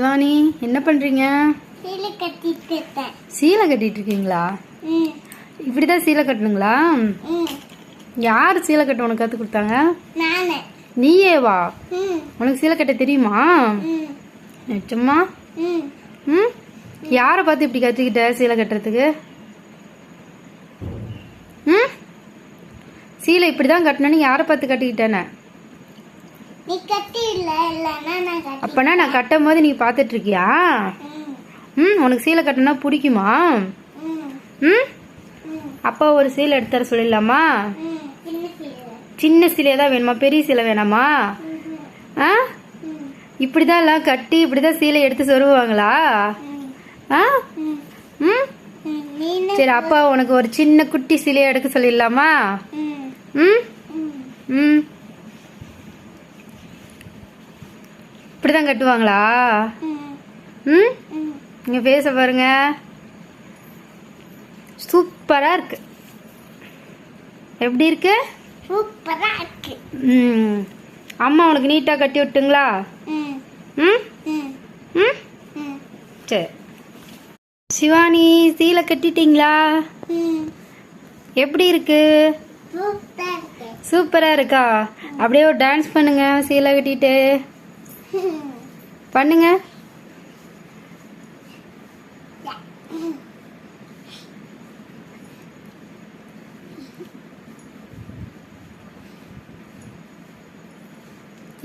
சிவானி என்ன பண்றீங்க? சீலை கட்டிட்டு இருக்கீங்களா இப்படிதான் சீலை கட்டணுங்களா? யார் சீலை கட்ட உனக்கு கத்து கொடுத்தாங்க? நீயே வா உனக்கு சீலை கட்ட தெரியுமா? ம். நிச்சயமா ம். ம்? யாரை பார்த்து இப்படி கற்றுக்கிட்ட சீலை கட்டுறதுக்கு? ம்? சீலை இப்படி தான் கட்டணும்னு யாரை பார்த்து கட்டிக்கிட்டேனே நீ கட்டி இல்ல இல்லைன்னா நான் கட்டி அப்பனா நான் கட்டும் போது நீ பார்த்துட்டு இருக்கியா ம் உனக்கு சீலை கட்டினா பிடிக்குமா? ம். அப்பா ஒரு சீலை எடுத்து தர சொல்லிடலாமா? சின்ன சீலை. சின்ன சீலை தான் வேணுமா? பெரிய சீலை வேணாமா? ஆ? இப்படிதான் எல்லாம் கட்டி இப்படிதான் சீலை எடுத்து சொருவாங்களா ஆ? ம். சரி அப்பா உனக்கு ஒரு சின்ன குட்டி சீலையை எடுக்க சொல்லிடலாமா? ம்? இப்படிதான் கட்டுவாங்களா? ம்? இங்க பேச பாருங்க. சூப்பரா இருக்கு. எப்படி இருக்கு? சூப்பரா இருக்கு. ம். அம்மா உனக்கு நீட்டா கட்டி விட்டுங்களா? ம். ம்? சரி. சிவானி சீலை கட்டிட்டீங்களா? எப்படி இருக்கு? சூப்பரா இருக்கு. சூப்பரா இருக்கா? அப்படியே ஒரு டான்ஸ் பண்ணுங்க சீலை கட்டிட்டு. பண்ணுங்க.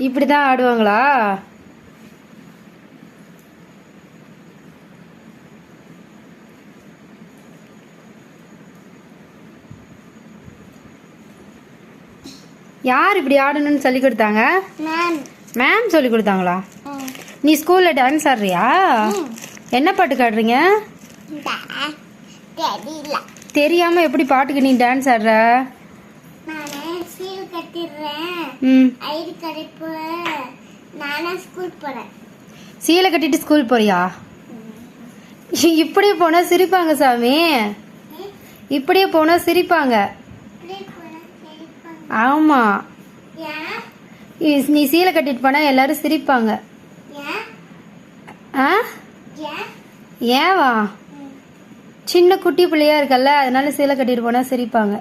இப்படிதான் ஆடுவாங்களா? யார் இப்படி ஆடணும்னு சொல்லி கொடுத்தாங்க? மேம் சொல்லி கொடுத்தாங்களா? நீ ஸ்கூல்ல டான்ஸ் ஆடுறியா? என்ன பாட்டுக்கு ஆடுறீங்க தெரியல தெரியாம எப்படி பாட்டுக்கு நீ டான்ஸ் ஆடுற? நானே சீல் கட்டிடுறேன் ம். ஐடி கடைப்பு நானே ஸ்கூல் போறேன் சீலை கட்டிட்டு ஸ்கூல் போறியா? இப்படியே போனா சிரிப்பாங்க சாமி. இப்படியே போனா சிரிப்பாங்க. ஆமா. நீ சீலை கட்டிட்டு போனா எல்லாரும் சிரிப்பாங்க. ஆ? ஏன் ஏவா? சின்ன குட்டி பிள்ளையா இருக்கல்ல அதனால சீலை கட்டிட்டு போனா சிரிப்பாங்க.